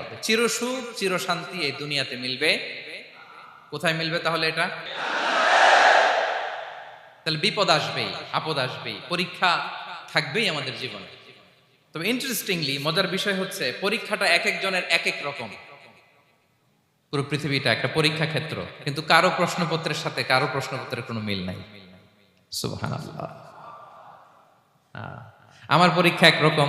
হবে। চিরসুখ চিরশান্তি এই দুনিয়াতে মিলবে। কোথায় মিলবে তাহলে এটা? তাহলে বিপদ আসবেই, আপদ আসবেই, পরীক্ষা থাকবেই আমাদের জীবনে। তবে ইন্টারেস্টিংলি মজার বিষয় হচ্ছে, পরীক্ষাটা এক একজনের এক এক রকম। পুরো পৃথিবীটা একটা পরীক্ষা ক্ষেত্র, কিন্তু কারও প্রশ্নপত্রের সাথে কারও প্রশ্নপত্রের কোনো মিল নাই। সুবহানাল্লাহ। আমার পরীক্ষা একরকম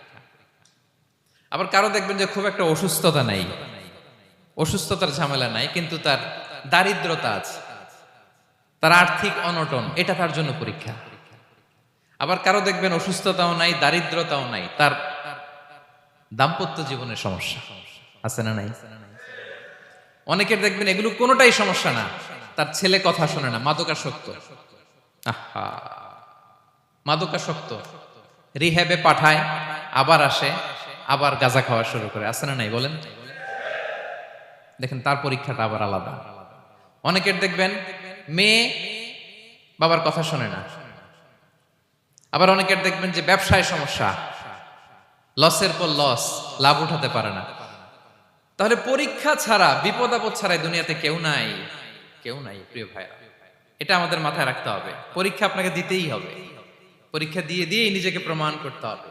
আবার কারও দেখবেন যে খুব একটা অসুস্থতা নাই। অসুস্থতার ঝামেলা নাই, কিন্তু তার দারিদ্রতা আছে। তার আর্থিক অনটন, এটা তার জন্য পরীক্ষা। আবার কারও দেখবেন অসুস্থতাও নাই, দারিদ্রতাও নাই, তার দাম্পত্য জীবনের সমস্যা। আছে না নাই? অনেকের দেখবেন এগুলো কোনোটাই সমস্যা না, তার ছেলে কথা শোনে না, মাদকাসক্ত। আহা, মাদকাসক্ত। রিহ্যাবে পাঠায়, আবার আসে। আবার গাঁজা খাওয়া শুরু করে। আছে না নাই? বলেন। দেখেন, তার পরীক্ষাটা আবার আলাদা। অনেকের দেখবেন, মেয়ে বাবার কথা শোনে না। আবার অনেকের দেখবেন যে ব্যবসায় সমস্যা। লসের পর লস, লাভ উঠাতে পারে না। তাহলে পরীক্ষা ছাড়া, বিপদ আপদ ছাড়াই দুনিয়াতে কেউ নাই। কেউ নাই, প্রিয় ভাইরা এটা আমাদের মাথায় রাখতে হবে। পরীক্ষা আপনাকে দিতেই হবে। পরীক্ষা দিয়ে দিয়েই নিজেকে প্রমাণ করতে হবে।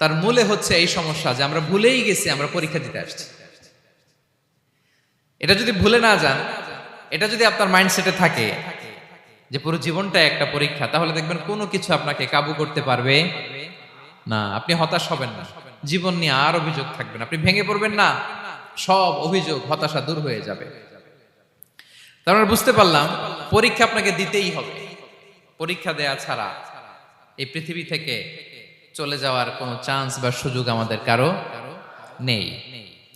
তার মূলে হচ্ছে এই সমস্যা যে আমরা ভুলেই গেছি, আমরা পরীক্ষা দিতে আসছি। এটা যদি ভুলে না যান, এটা যদি আপনার মাইন্ডসেটে থাকে যে পুরো জীবনটা একটা পরীক্ষা, তাহলে দেখবেন কোনো কিছু আপনাকে কাবু করতে পারবে না। আপনি হতাশ হবেন না। জীবন নিয়ে আর অভিযোগ থাকবেন আপনি ভেঙে পড়বেন না। সব অভিযোগ, হতাশা দূর হয়ে যাবে। তার মানে বুঝতে পারলাম, পরীক্ষা আপনাকে দিতেই হবে। পরীক্ষা দেয়া ছাড়া এই পৃথিবী থেকে চলে যাওয়ার কোনো চান্স বা সুযোগ আমাদের কারও নেই।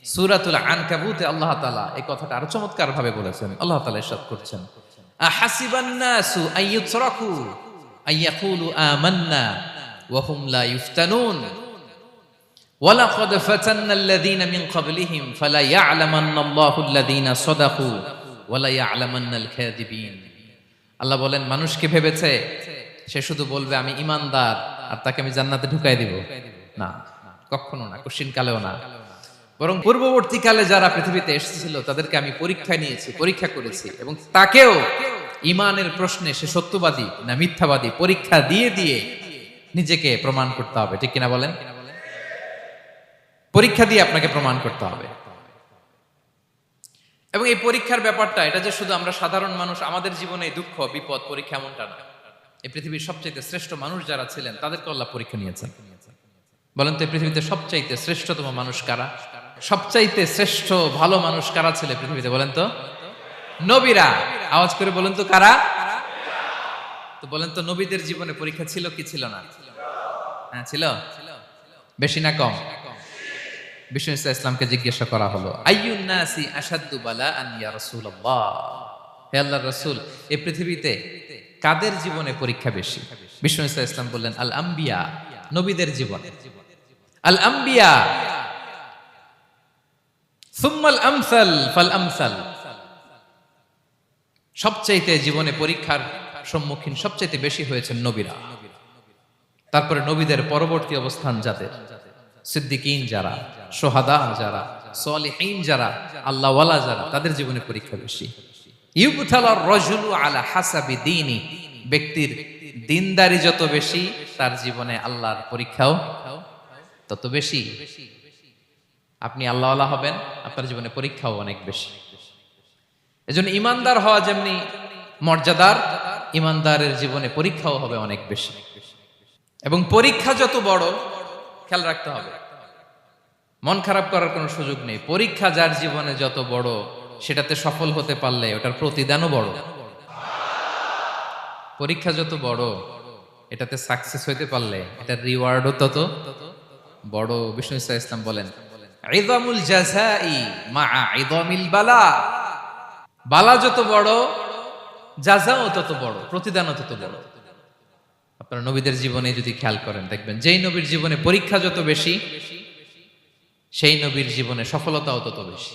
সুরাতুল আনকাবুতে আল্লাহ তালা এই কথাটা আরও চমৎকার ভাবে বলেছেন। আল্লাহ তালা এসব করছেন। আহাসিবান্নাসু আইয়ুতরাকু আইয়াকুলু আমান্না ওয়া হুম লা ইফতানুন। মিন ক্বাবলিহিম ফালা ইয়ালামান্নাল কাযিবিন আল্লাহ বলেন, মানুষ কি ভেবেছে? সে শুধু বলবে, আমি ইমানদার। আর তাকে আমি জান্নাতে ঢুকাই দিব? না। কখনো না কশিন কালেও না। বরং পূর্ববর্তীকালে যারা পৃথিবীতে এসেছিল, তাদেরকে আমি পরীক্ষা নিয়েছি, পরীক্ষা করেছি এবং তাকেও ইমানের প্রশ্নে সে সত্যবাদী না মিথ্যাবাদী পরীক্ষা দিয়ে দিয়ে নিজেকে প্রমাণ করতে হবে। ঠিক কিনা বলেন? পরীক্ষা দিয়ে আপনাকে প্রমাণ করতে হবে। এবং এই পরীক্ষার ব্যাপারটা, এটা যে শুধু আমরা সাধারণ মানুষ, আমাদের জীবনে দুঃখ, বিপদ, পরীক্ষা এমনটা না। এই পৃথিবীর সবচাইতে শ্রেষ্ঠ মানুষ যারা ছিলেন, তাদেরকে আল্লাহ পরীক্ষা নিয়েছেন। বলেন তো এই পৃথিবীতে সবচাইতে শ্রেষ্ঠতম মানুষ কারা? সবচাইতে শ্রেষ্ঠ ভালো মানুষ কারা ছিল পৃথিবীতে, বলেন তো? নবীরা। আওয়াজ করে বলেন তো কারা? তো বলেন তো নবীদের জীবনে পরীক্ষা ছিল কি ছিল না? হ্যাঁ ছিল? বেশি না কম? বিষ্ণু ইসা ইসলামকে জিজ্ঞাসা করা হলো, আইয়ুন নাসি আসাদ্দু বালা আন ইয়া রাসূলুল্লাহ? হে আল্লাহর রাসূল, এই পৃথিবীতে কাদের জীবনে পরীক্ষা বেশি? বিষ্ণু ইসা ইসলাম বললেন, আল আম্বিয়া, নবীদের জীবন। আল আম্বিয়া, সুম্মাল আমসাল ফাল আমসাল। সবচাইতে জীবনে পরীক্ষার সম্মুখীন সবচাইতে বেশি হয়েছেন নবীরা। তারপরে নবীদের পরবর্তী অবস্থান যাদের? সিদ্দিকিন যারা, সোহাদা যারা যারা, আল্লাহওয়ালা যারা, তাদের জীবনে পরীক্ষা বেশি। ইউবথালার রজুলু আলা হাসাবি দিনই ব্যক্তির দিনদারি যত বেশি, তার জীবনে আল্লাহর পরীক্ষাও তত বেশি। আপনি আল্লাহওয়ালা হবেন, আপনার জীবনে পরীক্ষাও অনেক বেশি। এজন্য ইমানদার হওয়া যেমনি মর্যাদার, ইমানদারের জীবনে পরীক্ষাও হবে অনেক বেশি। এবং পরীক্ষা যত বড়, খেয়াল রাখতে হবে। মন খারাপ করার কোনো সুযোগ নেই। পরীক্ষা যার জীবনে যত বড় সেটাতে সফল হতে পারলে ওটার প্রতিদানও বড়। পরীক্ষা যত বড়, এটাতে সাকসেস হইতে পারলে এটার রিওয়ার্ডও তত বড়। বিষ্ণু ইসা ইসলাম বলেন ইদামুল জাযাই মা ইদামিল বালা। বালা যত বড়, জাযাও তত বড়, প্রতিদানও তত বড়। আপনারা নবীদের জীবনে যদি খেয়াল করেন, দেখবেন যেই নবীর জীবনে পরীক্ষা যত বেশি, সেই নবীর জীবনে সফলতাও তত বেশি।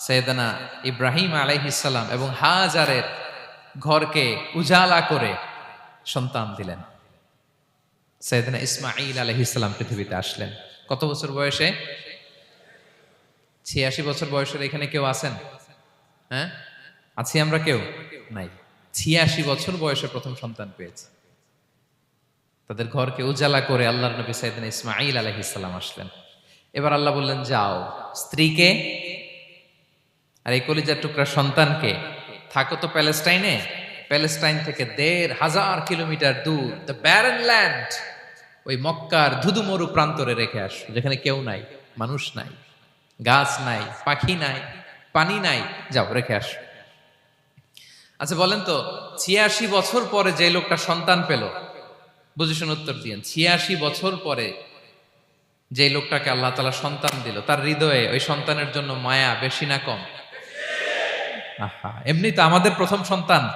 সৈয়দানা ইব্রাহিম আলাইহিসাল্লাম এবং হাজারের ঘরকে উজালা করে সন্তান দিলেন। সৈয়দানা ইসমাইল আলাইহিসাল্লাম পৃথিবীতে আসলেন। কত বছর বয়সে? ছিয়াশি বছর বয়সের এখানে কেউ আছেন? হ্যাঁ? আছি আমরা কেউ? নাই। ছিয়াশি বছর বয়সে প্রথম সন্তান পেয়েছে। তাদের ঘরকে উজালা করে আল্লাহর নবী সাইদিন ইসমাইল আলহিসাল্লাম আসলেন। এবার আল্লাহ বললেন, যাও। স্ত্রীকে আর এই কলিজার টুকরা সন্তানকে, থাকো তো প্যালেস্টাইনে। প্যালেস্টাইন থেকে দেড় হাজার কিলোমিটার দূর দ্য ব্যারন ল্যান্ড ওই মক্কার ধুধুমরু প্রান্তরে রেখে আস, যেখানে কেউ নাই, মানুষ নাই, গাছ নাই, পাখি নাই, পানি নাই। যাও, রেখে আস। আচ্ছা বলেন তো, ছিয়াশি বছর পরে যে লোকটা সন্তান পেল বুঝেছেন উত্তর দিয়েন, ছিয়াশি বছর পরে যে লোকটাকে আল্লাহ তালা সন্তান দিল, তার হৃদয়ে ওই সন্তানের জন্য মায়া বেশি না কম? এমনি তো আমাদের প্রথম সন্তান।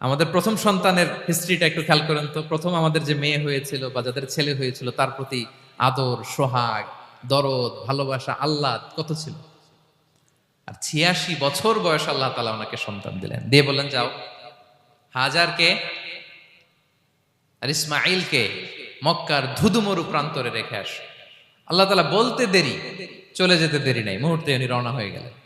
আমাদের প্রথম সন্তানের হিস্ট্রিটা একটু খেয়াল করেন তো। প্রথম আমাদের যে মেয়ে হয়েছিল বা যাদের ছেলে হয়েছিল, তার প্রতি আদর, সোহাগ, দরদ, ভালোবাসা আল্লাহ কত ছিল? আর ছিয়াশি বছর বয়স আল্লাহ তালা ওনাকে সন্তান দিলেন। দিয়ে বললেন, যাও। হাজারকে আর ইসমাইলকে মক্কার ধুধুমরু প্রান্তরে রেখে আস। আল্লাহ তালা বলতে দেরি, চলে যেতে দেরি নাই। মুহূর্তে উনি রওনা হয়ে গেলেন।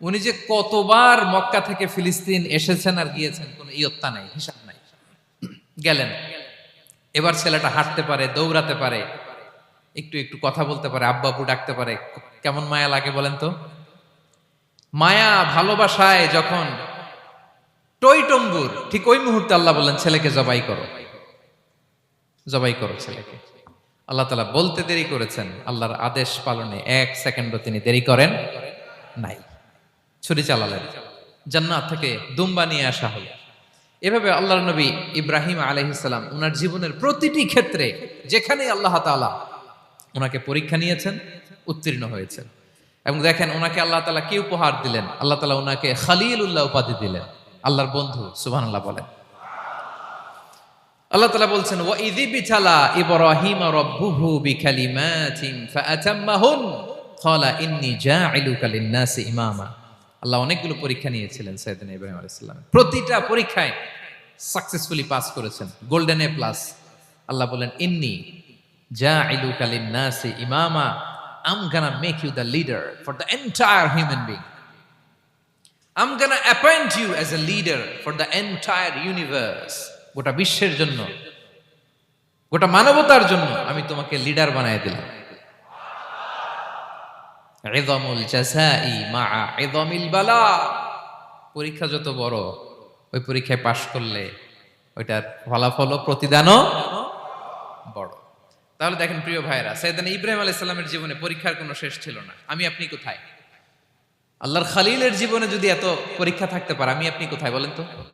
উনি যে কতবার মক্কা থেকে ফিলিস্তিন এসেছেন আর গিয়েছেন, কোনো ইয়ত্তা নাই, হিসাব নাই। গেলেন। এবার ছেলেটা হাঁটতে পারে, দৌড়াতে পারে, একটু একটু কথা বলতে পারে আব্বা আব্বু ডাকতে পারে, কেমন মায়া লাগে বলেন তো? মায়া ভালোবাসায় যখন টইটম্বুর ঠিক ওই মুহূর্তে আল্লাহ বললেন, ছেলেকে জবাই করো। জবাই করো ছেলেকে। আল্লাহ তালা বলতে দেরি করেছেন, আল্লাহর আদেশ পালনে এক সেকেন্ডও তিনি দেরি করেন নাই। ছুরি চালালেন। জান্নাত থেকে দুম্বা নিয়ে আসা হলো। এভাবে আল্লাহর নবী ইব্রাহিম আলহিসাল্লাম ওনার জীবনের প্রতিটি ক্ষেত্রে যেখানে আল্লাহ তালা ওনাকে পরীক্ষা নিয়েছেন, উত্তীর্ণ হয়েছেন। এবং দেখেন ওনাকে আল্লাহ তালা কি উপহার দিলেন? আল্লাহ তালা ওনাকে খালিল উল্লাহ উপাধি দিলেন। আল্লাহর বন্ধু সুবাহ আল্লাহ বলেন। আল্লাহ তালা বলছেন ও ইদি বিছালা ইব্রাহিম রব্বুহু বিকালিমাতিন ফাআতাম্মাহুন ক্বালা ইন্নী জাইলুকা লিন-নাসি ইমামা আল্লাহ অনেকগুলো পরীক্ষা নিয়েছিলেন সাইয়েদনা ইব্রাহিম আলাইহিস সালাম। প্রতিটা পরীক্ষায় সাকসেসফুলি পাস করেছেন। গোল্ডেন এ প্লাস আল্লাহ বলেন, ইন্নি জাইলুকা লিন-নাসি ইমামা। I'm gonna make you the leader for the entire human being I'm gonna appoint you as a leader for the entire universe গোটা বিশ্বের জন্য, গোটা মানবতার জন্য আমি তোমাকে লিডার বানায় দিলাম। ইযমুল জাযাই মা ইযমিল বালা। পরীক্ষা যত বড়, ওই পরীক্ষায় পাশ করলে ওইটার ফলাফল প্রতিদানও বড়। তাহলে দেখেন প্রিয় ভাইরা সৈয়দান ইব্রাহিম আলাইহিস সালামের জীবনে পরীক্ষার কোনো শেষ ছিল না। আমি আপনি কোথায়? আল্লাহর খালিলের জীবনে যদি এত পরীক্ষা থাকতে পারে, আমি আপনি কোথায় বলেন তো?